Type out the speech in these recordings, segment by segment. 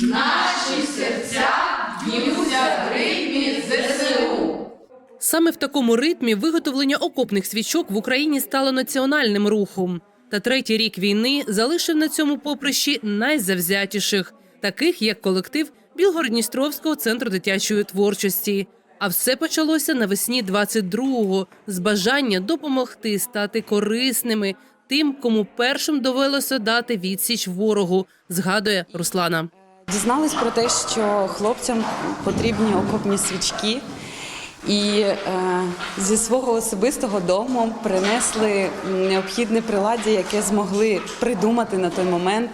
Наші серця б'ються в ритмі ЗСУ. Саме в такому ритмі виготовлення окопних свічок в Україні стало національним рухом. Та третій рік війни залишив на цьому поприщі найзавзятіших, таких як колектив Білгородністровського центру дитячої творчості. А все почалося навесні 22-го з бажання допомогти стати корисними тим, кому першим довелося дати відсіч ворогу, згадує Руслана. Дізнались про те, що хлопцям потрібні окопні свічки. І е, зі свого особистого дому принесли необхідне приладдя, яке змогли придумати на той момент.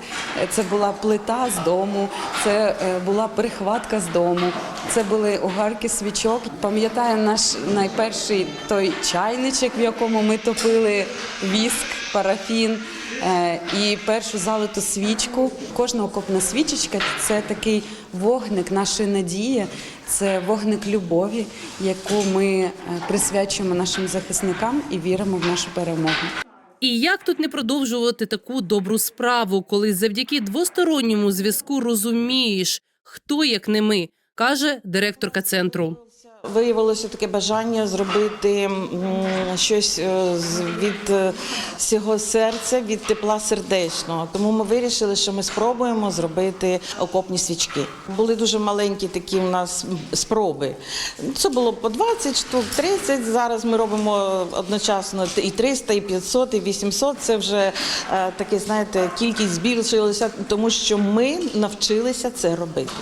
Це була плита з дому, це е, була прихватка з дому, це були огарки свічок. Пам'ятаю наш найперший той чайничок, в якому ми топили віск, парафін. Е, і першу залиту свічку. Кожна окопна свічечка це такий вогник нашої надії, це вогник любові, яку ми е, присвячуємо нашим захисникам і віримо в нашу перемогу. І як тут не продовжувати таку добру справу, коли завдяки двосторонньому зв'язку розумієш, хто як не ми, каже директорка центру. Виявилося таке бажання зробити щось е, від е, всього серця, від тепла сердечного. Тому ми вирішили, що ми спробуємо зробити окопні свічки. Були дуже маленькі такі у нас спроби. Це було по 20 штук, 30. Зараз ми робимо одночасно і 300, і 500, і 800. Це вже е, таке, знаєте, кількість збільшилася, тому що ми навчилися це робити.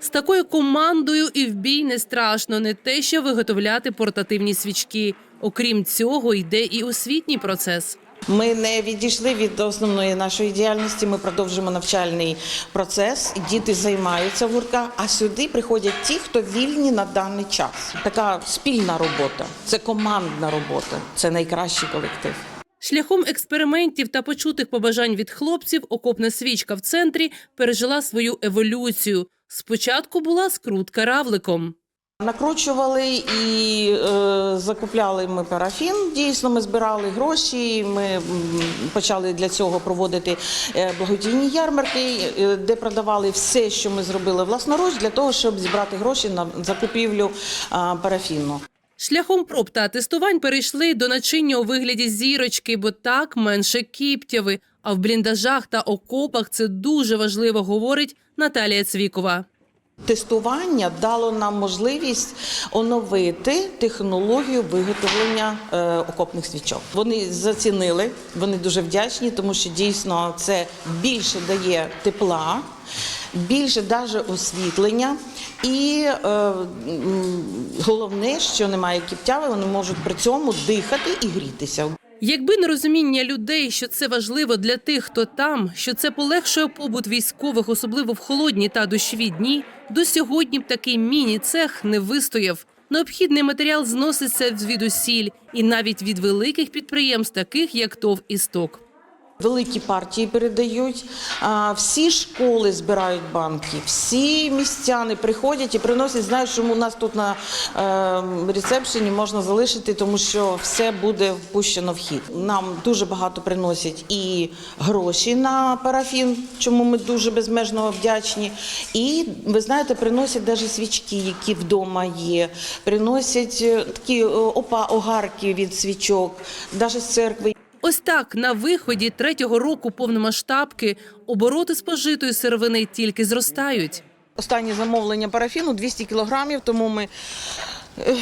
З такою командою і в бій не страшно, не те, що виготовляти портативні свічки. Окрім цього, йде і освітній процес. Ми не відійшли від основної нашої діяльності. Ми продовжуємо навчальний процес. Діти займаються в гуртках, а сюди приходять ті, хто вільні на даний час. Така спільна робота, це командна робота, це найкращий колектив. Шляхом експериментів та почутих побажань від хлопців окопна свічка в центрі пережила свою еволюцію. Спочатку була скрутка равликом. Накручували і е, закупляли ми парафін. Дійсно, ми збирали гроші. Ми почали для цього проводити е, благодійні ярмарки, е, де продавали все, що ми зробили власноруч, для того, щоб зібрати гроші на закупівлю а, парафіну. Шляхом проб та тестувань перейшли до начиння у вигляді зірочки, бо так менше кіптяви. А в бліндажах та окопах це дуже важливо, говорить Наталія Цвікова. Тестування дало нам можливість оновити технологію виготовлення е, окопних свічок. Вони зацінили, вони дуже вдячні, тому що дійсно це більше дає тепла, більше даже освітлення. І е, головне, що немає кіптяви, вони можуть при цьому дихати і грітися. Якби не розуміння людей, що це важливо для тих, хто там, що це полегшує побут військових, особливо в холодні та дощові дні, до сьогодні б такий міні-цех не вистояв. Необхідний матеріал зноситься звідусіль і навіть від великих підприємств, таких як ТОВ «Істок». Великі партії передають, всі школи збирають банки, всі містяни приходять і приносять. Знають, що у нас тут на е, ресепшені можна залишити, тому що все буде впущено в хід. Нам дуже багато приносять і гроші на парафін, чому ми дуже безмежно вдячні. І ви знаєте, приносять навіть свічки, які вдома є. Приносять е, такі е, опа огарки від свічок, навіть з церкви. Ось так на виході третього року повномасштабки обороти спожитої сировини тільки зростають. Останнє замовлення парафіну 200 кілограмів, тому ми е,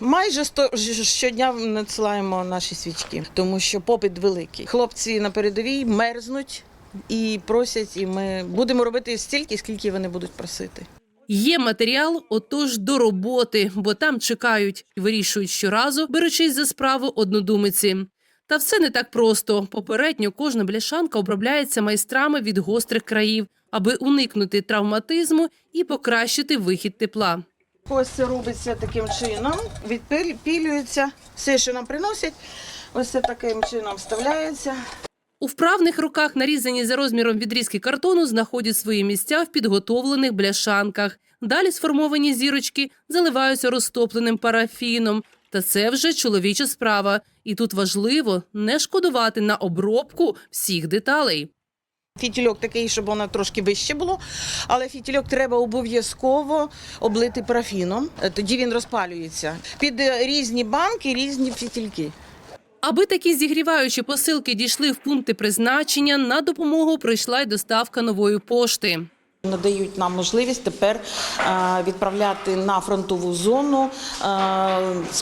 майже 100 ж- щодня надсилаємо наші свічки, тому що попит великий. Хлопці на передовій мерзнуть і просять, і ми будемо робити стільки, скільки вони будуть просити. Є матеріал, отож до роботи, бо там чекають і вирішують щоразу, беручись за справу однодумиці. Та все не так просто. Попередньо кожна бляшанка обробляється майстрами від гострих країв, аби уникнути травматизму і покращити вихід тепла. Ось це робиться таким чином, відпілюється все, що нам приносять. Ось це таким чином вставляється. У вправних руках нарізані за розміром відрізки картону знаходять свої місця в підготовлених бляшанках. Далі сформовані зірочки заливаються розтопленим парафіном. Та це вже чоловіча справа. І тут важливо не шкодувати на обробку всіх деталей. Фітільок такий, щоб воно трошки вище було, але фітільок треба обов'язково облити парафіном, е, тоді він розпалюється. Під е, різні банки різні фітільки. Аби такі зігріваючі посилки дійшли в пункти призначення, на допомогу прийшла й доставка нової пошти. Надають нам можливість тепер е, відправляти на фронтову зону е,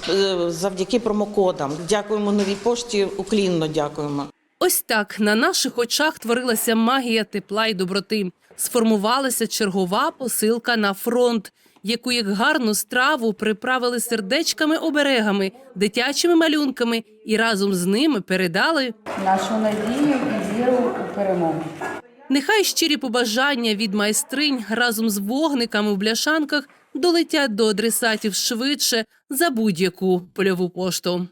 е, завдяки промокодам. Дякуємо новій пошті, уклінно дякуємо. Ось так на наших очах творилася магія тепла й доброти. Сформувалася чергова посилка на фронт, яку як гарну страву приправили сердечками оберегами, дитячими малюнками і разом з ними передали. нашу надію і віру у перемогу. Нехай щирі побажання від майстринь разом з вогниками в бляшанках долетять до адресатів швидше за будь-яку польову пошту.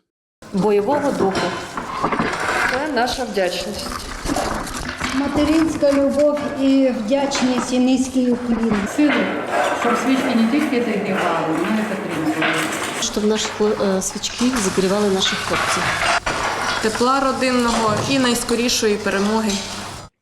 бойового духу. Це наша вдячність. Материнська любов і вдячність і низький уклін. Сили, щоб свічки не тільки зігрівали, але й підтримували. щоб наші е, свічки зігрівали наших хлопців. Тепла родинного і найскорішої перемоги.